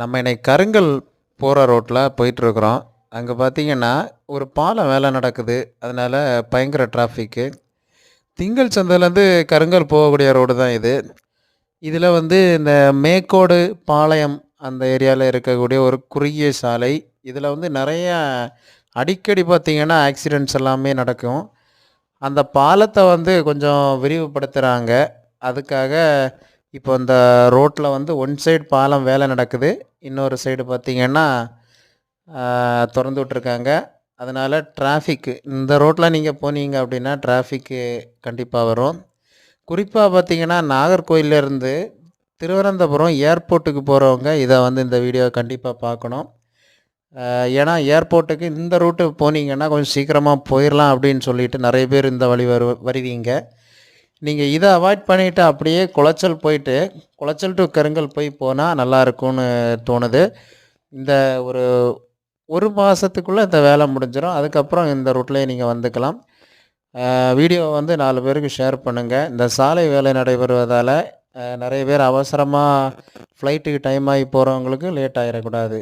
நம்ம இன்னைக்கு கருங்கல் போகிற ரோட்டில் போயிட்டுருக்குறோம். அங்கே பார்த்தீங்கன்னா ஒரு பாலம் வேலை நடக்குது. அதனால் பயங்கர டிராஃபிக்கு திங்கள் சந்தையிலேருந்து கருங்கல் போகக்கூடிய ரோடு தான் இது. இதில் வந்து இந்த மேக்கோடு பாளையம் அந்த ஏரியாவில் இருக்கக்கூடிய ஒரு குறுகிய சாலை. இதில் வந்து நிறைய அடிக்கடி பார்த்திங்கன்னா ஆக்சிடெண்ட்ஸ் எல்லாமே நடக்கும். அந்த பாலத்தை வந்து கொஞ்சம் விரிவுபடுத்துகிறாங்க அதுக்காக இப்போ இந்த ரோட்டில் வந்து ஒன் சைடு பாலம் வேலை நடக்குது. இன்னொரு சைடு பார்த்தீங்கன்னா திறந்து விட்ருக்காங்க அதனால் டிராஃபிக்கு இந்த ரோட்டில் நீங்கள் போனீங்க அப்படின்னா டிராஃபிக்கு கண்டிப்பாக வரும். குறிப்பாக பார்த்தீங்கன்னா நாகர்கோயிலேருந்து திருவனந்தபுரம் ஏர்போர்ட்டுக்கு போகிறவங்க இதை வந்து இந்த வீடியோ கண்டிப்பாக பார்க்கணும். ஏன்னா ஏர்போர்ட்டுக்கு இந்த ரூட்டு போனீங்கன்னா கொஞ்சம் சீக்கிரமாக போயிடலாம் அப்படின்னு சொல்லிட்டு நிறைய பேர் இந்த வழி வரு வருவீங்க. நீங்கள் இதை அவாய்ட் பண்ணிவிட்டு அப்படியே குளச்சல் போயிட்டு குளச்சல் டு கருங்கல் போய் போனால் நல்லா இருக்கும்னு தோணுது. இந்த ஒரு ஒரு மாதத்துக்குள்ளே இந்த வேலை முடிஞ்சிடும் அதுக்கப்புறம் இந்த ரூட்லேயே நீங்கள் வந்துக்கலாம். வீடியோ வந்து நாலு பேருக்கு ஷேர் பண்ணுங்கள் இந்த சாலை வேலை நடைபெறுவதால் நிறைய பேர் அவசரமாக ஃப்ளைட்டுக்கு டைம் ஆகி போகிறவங்களுக்கு லேட் ஆகிடக்கூடாது